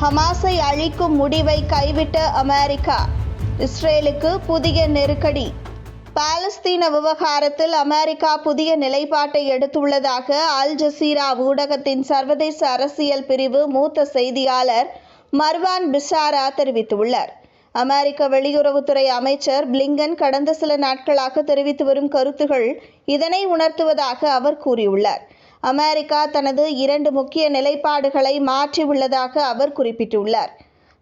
ஹமாஸை அழிக்கும் முடிவை கைவிட்ட அமெரிக்கா. இஸ்ரேலுக்கு புதிய நெருக்கடி. பாலஸ்தீன விவகாரத்தில் அமெரிக்கா புதிய நிலைப்பாட்டை எடுத்துள்ளதாக அல் ஜசீரா ஊடகத்தின் சர்வதேச அரசியல் பிரிவு மூத்த செய்தியாளர் மர்வான் பிசாரா தெரிவித்துள்ளார். அமெரிக்க வெளியுறவுத்துறை அமைச்சர் பிளிங்கன் கடந்த சில நாட்களாக தெரிவித்து வரும் கருத்துகள் இதனை உணர்த்துவதாக அவர் கூறியுள்ளார். அமெரிக்கா தனது இரண்டு முக்கிய நிலைப்பாடுகளை மாற்றியுள்ளதாக அவர் குறிப்பிட்டுள்ளார்.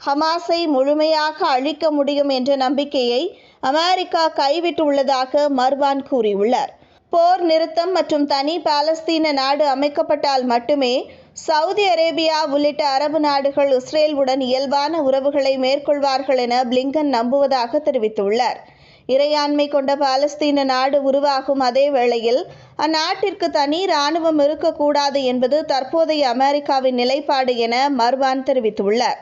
ஹமாஸை முழுமையாக அழிக்க முடியும் என்ற நம்பிக்கையை அமெரிக்கா கைவிட்டுள்ளதாக மர்வான் கூறியுள்ளார். போர் நிறுத்தம் மற்றும் தனி பாலஸ்தீன நாடு அமைக்கப்பட்டால் மட்டுமே சவுதி அரேபியா உள்ளிட்ட அரபு நாடுகள் இஸ்ரேலுடன் இயல்பான உறவுகளை மேற்கொள்வார்கள் என பிளிங்கன் நம்புவதாக தெரிவித்துள்ளார். இறையாண்மை கொண்ட பாலஸ்தீன நாடு உருவாகும் அதே வேளையில் அந்நாட்டிற்கு தனி இராணுவம் இருக்கக்கூடாது என்பது தற்போதைய அமெரிக்காவின் நிலைப்பாடு என மர்வான் தெரிவித்துள்ளார்.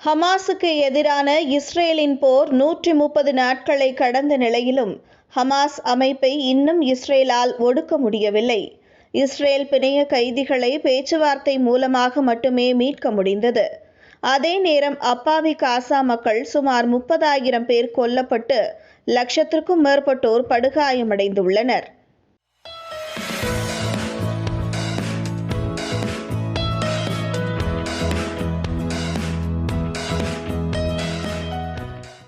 ஹமாஸுக்கு எதிரான இஸ்ரேலின் போர் நூற்றி முப்பது நாட்களை கடந்த நிலையிலும் ஹமாஸ் அமைப்பை இன்னும் இஸ்ரேலால் ஒடுக்க முடியவில்லை. இஸ்ரேல் பிணைய கைதிகளை பேச்சுவார்த்தை மூலமாக மட்டுமே மீட்க முடிந்தது. அதே நேரம் அப்பாவி காசா மக்கள் சுமார் முப்பதாயிரம் பேர் கொல்லப்பட்டு லட்சத்திற்கும் மேற்பட்டோர் படுகாயமடைந்துள்ளனர்.